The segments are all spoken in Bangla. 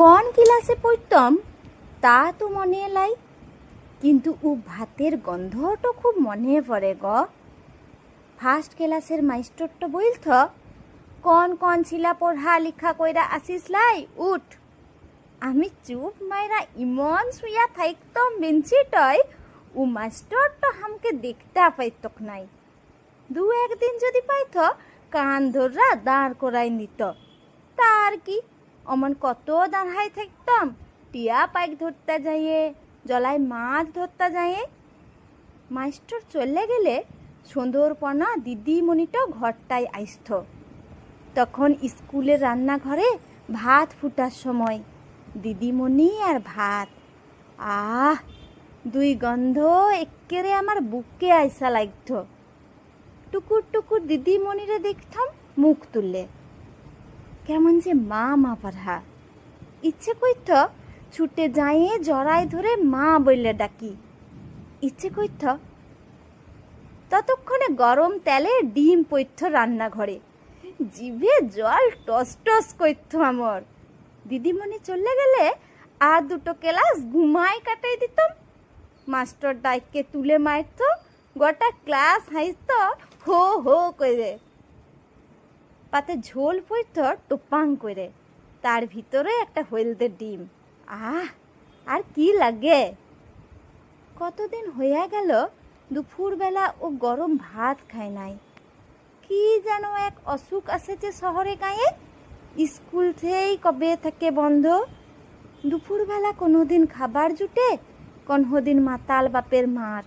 কোন ক্লাসে পড়তাম, তা তো মনে এলাই। কিন্তু ও ভাতের গন্ধটা খুব মনে পড়ে গ। ফার্স্ট ক্লাসের মাস্টারটা বলত, কোন কোন ছিলা পড়া লিখা কইরা আসিস লাই, উঠ। আমি চুপ মাইরা ইমন শুইয়া থাকতাম বেঞ্চিটয়, ও মাস্টারটা আমাকে দেখতে পাইতক নাই। দু একদিন যদি পাইত, কান ধররা দাঁড় করাই নিত। তার কি অমন কত দাঁড়াই থাকতাম, টিয়া পাইক ধরতে যাইয়ে, জলায় মাছ ধরতে যাইয়ে। মাস্টার চলে গেলে সুন্দরপনা দিদিমণিটা ঘরটায় আইসত। তখন স্কুলের রান্নাঘরে ভাত ফুটার সময় দিদিমণি আর ভাত। আহ, দুই গন্ধ একেরে আমার বুকে আইসা লাগত। টুকুর টুকুর দিদিমণিরে দেখতাম মুখ তুললে কেমন যে মা মা পাড়া ইচ্ছে কইত ছুটে যাইয়ে জড়াই ধরে মা বললে ডাকি। ইচ্ছে কইত ততক্ষণে গরম তেলে ডিম পৈথ রান্নাঘরে। জিভে জল টস টস কইত আমার। দিদিমণি চলে গেলে আর দুটো ক্লাস ঘুমাই কাটাই দিতাম। মাস্টার ডাইককে তুলে মারত গোটা ক্লাস হাইত হো হো করে পাতে ঝোল পড়ত টোপাং করে। তার ভিতরে একটা হলদে ডিম। আহ, আর কি লাগে? কতদিন হইয়া গেল, দুপুরবেলা ও গরম ভাত খায় নাই। কি যেন এক অসুখ আছে আসেছে শহরে গায়ে? স্কুল থেকেই কবে থেকে বন্ধ? দুপুরবেলা কোনোদিন খাবার জুটে, কোনোদিন মাতাল বাপের মার।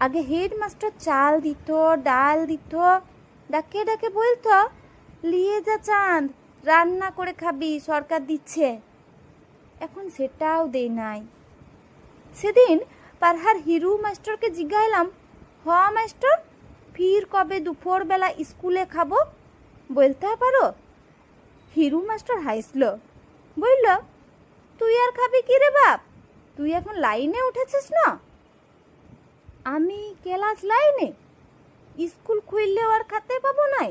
আগে হেডমাস্টার চাল দিত, ডাল দিত ডাকে ডাকে বলতো, লিয়ে যা চাঁদ, রান্না করে খাবি, সরকার দিচ্ছে। এখন সেটাও দেই নাই। সেদিন পারহার হিরু মাস্টারকে জিজ্ঞাইলাম, হ মাস্টার, ফির কবে দুপুরবেলা স্কুলে খাব? বলতে পারো, হিরু মাস্টার হাসল, বলল, তুই আর খাবি কি রে বাপ? তুই এখন লাইনে উঠেছিস না? আমি ক্লাস লাইনে স্কুল খুললেও আর খাতে পাবো নাই।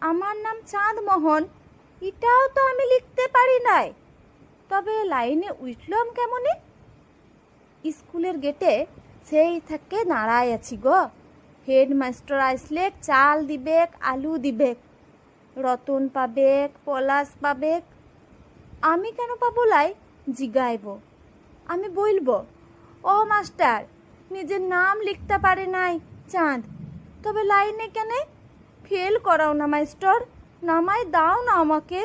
আমার নাম চাঁদ মোহন, এটাও তো আমি লিখতে পারি নাই। তবে লাইনে উঠলাম কেমনে? স্কুলের গেটে সেই থেকে দাঁড়ায় আছি গো। হেডমাস্টার আসলে চাল দিবেক, আলু দিবেক, রতন পাবেক, পলাশ পাবেক। আমি কেন পাবো লাই? জিগাইব। আমি বলব ও মাস্টার, নিজের নাম লিখতে পারে নাই, চাঁদ তবে লাইনে কেনে? ফেল করাও না মাস্টার নামায় দাও না আমাকে।